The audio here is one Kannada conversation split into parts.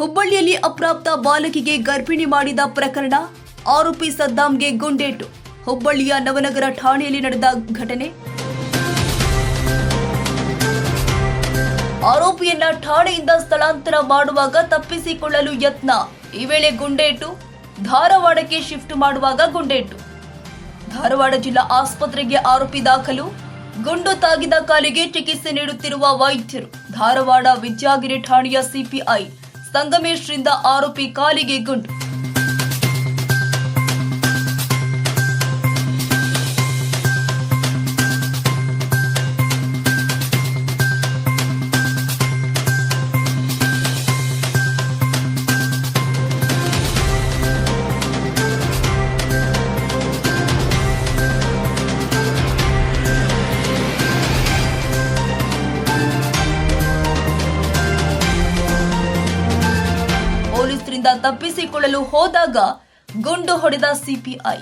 ಹುಬ್ಬಳ್ಳಿಯಲ್ಲಿ ಅಪ್ರಾಪ್ತ ಬಾಲಕಿಗೆ ಗರ್ಭಿಣಿ ಮಾಡಿದ ಪ್ರಕರಣ ಆರೋಪಿ ಸದ್ದಾಂಗೆ ಗುಂಡೇಟು. ಹುಬ್ಬಳ್ಳಿಯ ನವನಗರ ಠಾಣೆಯಲ್ಲಿ ನಡೆದ ಘಟನೆ. ಆರೋಪಿಯನ್ನ ಠಾಣೆಯಿಂದ ಸ್ಥಳಾಂತರ ಮಾಡುವಾಗ ತಪ್ಪಿಸಿಕೊಳ್ಳಲು ಯತ್ನ. ಈ ವೇಳೆ ಗುಂಡೇಟು ಧಾರವಾಡಕ್ಕೆ ಶಿಫ್ಟ್ ಮಾಡುವಾಗ ಗುಂಡೇಟು. ಧಾರವಾಡ ಜಿಲ್ಲಾ ಆಸ್ಪತ್ರೆಗೆ ಆರೋಪಿ ದಾಖಲು. ಗುಂಡು ತಾಗಿದ ಕಾಲಿಗೆ ಚಿಕಿತ್ಸೆ ನೀಡುತ್ತಿರುವ ವೈದ್ಯರು. ಧಾರವಾಡ ವಿದ್ಯಾಗಿರಿ ಠಾಣೆಯ ಸಿಪಿಐ. ಸಂಗಮೇಶ್ರಿಂದ ಆರೋಪಿ ಕಾಲಿಗೆ ಗುಂಡು. ತಪ್ಪಿಸಿಕೊಳ್ಳಲು ಹೋದಾಗ ಗುಂಡು ಹೊಡೆದ ಸಿಪಿಐ.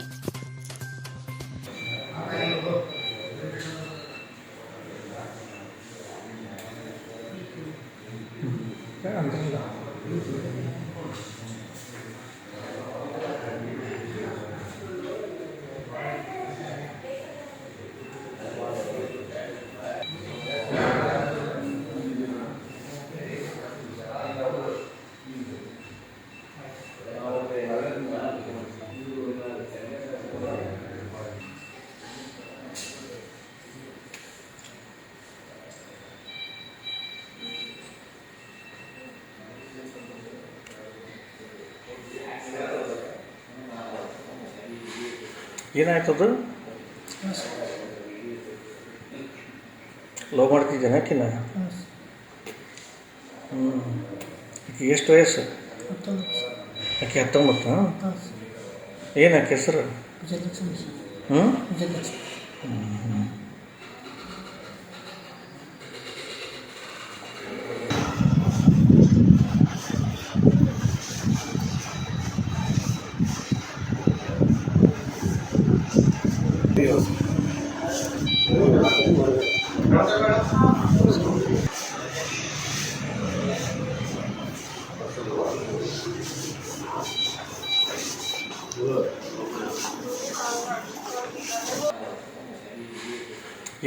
ಏನಾಯ್ತದು? ಲವ್ ಮಾಡ್ತಿದ್ದೇನೆ ಆಕಿನ? ಹ್ಞೂ ಆಕೆ ಎಷ್ಟು ವಯಸ್ಸು? ಆಕೆ ಹತ್ತೊಂಬತ್ತು ಏನು ಆಕೆ ಹೆಸರು? ಹ್ಞೂ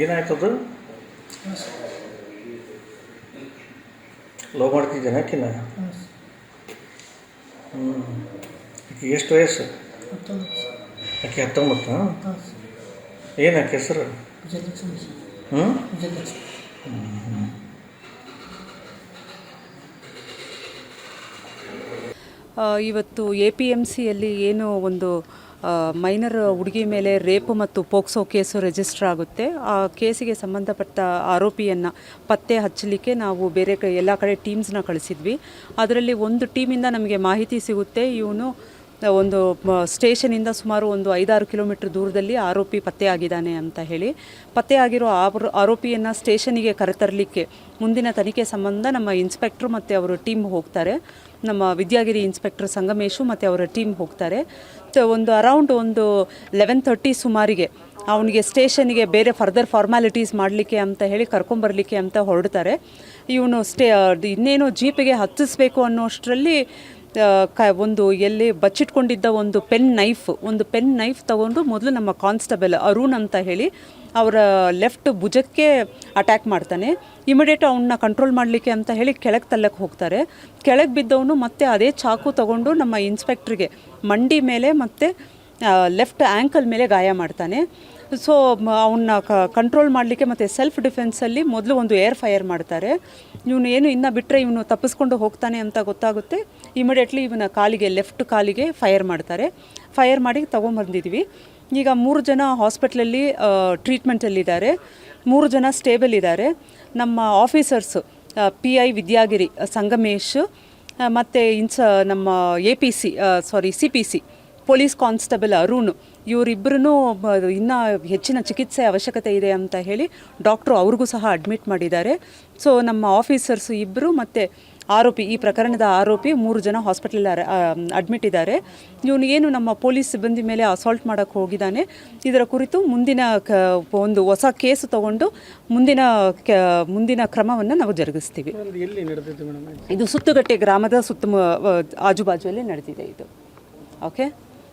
ಏನಾಯ್ತದು? ಲವ್ ಮಾಡ್ತಿದ್ದೇನೆ ಆಕಿನ? ಹ್ಞೂ ಆಕೆ ಎಷ್ಟು ವಯಸ್ಸು? ಆಕೆ ಹತ್ತೊಂಬತ್ತು? ಏನು ಆಕೆ ಹೆಸರು? ಇವತ್ತು ಎ ಪಿ ಎಂ ಸಿಯಲ್ಲಿ ಏನು ಒಂದು ಮೈನರ್ ಹುಡುಗಿ ಮೇಲೆ ರೇಪ್ ಮತ್ತು ಪೋಕ್ಸೋ ಕೇಸು ರಿಜಿಸ್ಟರ್ ಆಗುತ್ತೆ. ಆ ಕೇಸಿಗೆ ಸಂಬಂಧಪಟ್ಟ ಆರೋಪಿಯನ್ನು ಪತ್ತೆ ಹಚ್ಚಲಿಕ್ಕೆ ನಾವು ಬೇರೆ ಕ, ಎಲ್ಲ ಕಡೆ ಟೀಮ್ಸ್ನ ಕಳಿಸಿದ್ವಿ. ಅದರಲ್ಲಿ ಒಂದು ಟೀಮಿಂದ ನಮಗೆ ಮಾಹಿತಿ ಸಿಗುತ್ತೆ. ಇವನು ಒಂದು ಸ್ಟೇಷನಿಂದ ಸುಮಾರು ಒಂದು ಐದಾರು ಕಿಲೋಮೀಟರ್ ದೂರದಲ್ಲಿ ಆರೋಪಿ ಪತ್ತೆಯಾಗಿದ್ದಾನೆ ಅಂತ ಹೇಳಿ. ಪತ್ತೆಯಾಗಿರೋ ಆರೋ ಆರೋಪಿಯನ್ನು ಸ್ಟೇಷನಿಗೆ ಕರೆತರಲಿಕ್ಕೆ ಮುಂದಿನ ತನಿಖೆ ಸಂಬಂಧ ನಮ್ಮ ಇನ್ಸ್ಪೆಕ್ಟ್ರು ಮತ್ತು ಅವರ ಟೀಮ್ ಹೋಗ್ತಾರೆ. ನಮ್ಮ ವಿದ್ಯಾಗಿರಿ ಇನ್ಸ್ಪೆಕ್ಟರ್ ಸಂಗಮೇಶು ಮತ್ತು ಅವರ ಟೀಮ್ ಹೋಗ್ತಾರೆ. ಒಂದು ಅರೌಂಡ್ ಒಂದು ಲೆವೆನ್ ತರ್ಟಿ ಸುಮಾರಿಗೆ ಅವನಿಗೆ ಸ್ಟೇಷನಿಗೆ ಬೇರೆ ಫರ್ದರ್ ಫಾರ್ಮ್ಯಾಲಿಟೀಸ್ ಮಾಡಲಿಕ್ಕೆ ಅಂತ ಹೇಳಿ ಕರ್ಕೊಂಬರ್ಲಿಕ್ಕೆ ಅಂತ ಹೊರಡ್ತಾರೆ. ಇವನು ಸ್ಟೇ ಇನ್ನೇನು ಜೀಪಿಗೆ ಹತ್ತಿಸ್ಬೇಕು ಅನ್ನೋಷ್ಟರಲ್ಲಿ ಕ, ಒಂದು ಎಲ್ಲಿ ಬಚ್ಚಿಟ್ಕೊಂಡಿದ್ದ ಒಂದು ಪೆನ್ ನೈಫ್, ಒಂದು ಪೆನ್ ನೈಫ್ ತಗೊಂಡು ಮೊದಲು ನಮ್ಮ ಕಾನ್ಸ್ಟೇಬಲ್ ಅರುಣ್ ಅಂತ ಹೇಳಿ ಅವರ ಲೆಫ್ಟ್ ಭುಜಕ್ಕೆ ಅಟ್ಯಾಕ್ ಮಾಡ್ತಾನೆ. ಇಮಿಡಿಯೇಟ್ ಅವನ್ನ ಕಂಟ್ರೋಲ್ ಮಾಡಲಿಕ್ಕೆ ಅಂತ ಹೇಳಿ ಕೆಳಗೆ ತಲ್ಲಕ್ಕೆ ಹೋಗ್ತಾರೆ. ಕೆಳಗೆ ಬಿದ್ದವನು ಮತ್ತೆ ಅದೇ ಚಾಕು ತಗೊಂಡು ನಮ್ಮ ಇನ್ಸ್ಪೆಕ್ಟ್ರಿಗೆ ಮಂಡಿ ಮೇಲೆ ಮತ್ತು ಲೆಫ್ಟ್ ಆ್ಯಂಕಲ್ ಮೇಲೆ ಗಾಯ ಮಾಡ್ತಾನೆ. ಸೊ ಅವನ್ನ ಕಂಟ್ರೋಲ್ ಮಾಡಲಿಕ್ಕೆ ಮತ್ತು ಸೆಲ್ಫ್ ಡಿಫೆನ್ಸಲ್ಲಿ ಮೊದಲು ಒಂದು ಏರ್ ಫೈರ್ ಮಾಡ್ತಾರೆ. ಇವನು ಏನು ಇನ್ನು ಬಿಟ್ಟರೆ ಇವನು ತಪ್ಪಿಸ್ಕೊಂಡು ಹೋಗ್ತಾನೆ ಅಂತ ಗೊತ್ತಾಗುತ್ತೆ. ಇಮಿಡಿಯೇಟ್ಲಿ ಇವನ ಕಾಲಿಗೆ ಲೆಫ್ಟ್ ಕಾಲಿಗೆ ಫೈರ್ ಮಾಡ್ತಾರೆ. ಫೈರ್ ಮಾಡಿ ತೊಗೊಂಬಂದಿದ್ವಿ. ಈಗ ಮೂರು ಜನ ಹಾಸ್ಪಿಟ್ಲಲ್ಲಿ ಟ್ರೀಟ್ಮೆಂಟಲ್ಲಿದ್ದಾರೆ ಮೂರು ಜನ ಸ್ಟೇಬಲ್ ಇದ್ದಾರೆ ನಮ್ಮ officers P I Vidyagiri, Sangamesh ಮತ್ತು ಇನ್ಸ, ನಮ್ಮ A P C sorry C P C police constable Arun ಇವರಿಬ್ಬರೂ ಇನ್ನೂ ಹೆಚ್ಚಿನ ಚಿಕಿತ್ಸೆ ಅವಶ್ಯಕತೆ ಇದೆ ಅಂತ ಹೇಳಿ ಡಾಕ್ಟ್ರು ಅವ್ರಿಗೂ ಸಹ ಅಡ್ಮಿಟ್ ಮಾಡಿದ್ದಾರೆ. ಸೊ ನಮ್ಮ ಆಫೀಸರ್ಸ್ ಇಬ್ಬರು ಮತ್ತು ಆರೋಪಿ ಈ ಪ್ರಕರಣದ ಆರೋಪಿ ಮೂರು ಜನ ಹಾಸ್ಪಿಟಲ್ ಅಡ್ಮಿಟ್ ಇದ್ದಾರೆ. ಇವನು ಏನು ನಮ್ಮ ಪೊಲೀಸ್ ಸಿಬ್ಬಂದಿ ಮೇಲೆ ಅಸಾಲ್ಟ್ ಮಾಡೋಕ್ಕೆ ಹೋಗಿದ್ದಾನೆ ಇದರ ಕುರಿತು ಮುಂದಿನ ಕ ಒಂದು ಹೊಸ ಕೇಸು ತಗೊಂಡು ಮುಂದಿನ ಮುಂದಿನ ಕ್ರಮವನ್ನು ನಾವು ಜರುಗಿಸ್ತೀವಿ. ಇದು ಸುತ್ತುಗಟ್ಟೆ ಗ್ರಾಮದ ಸುತ್ತಮ ಆಜುಬಾಜುವಲ್ಲಿ ನಡೆದಿದೆ ಇದು. Okay?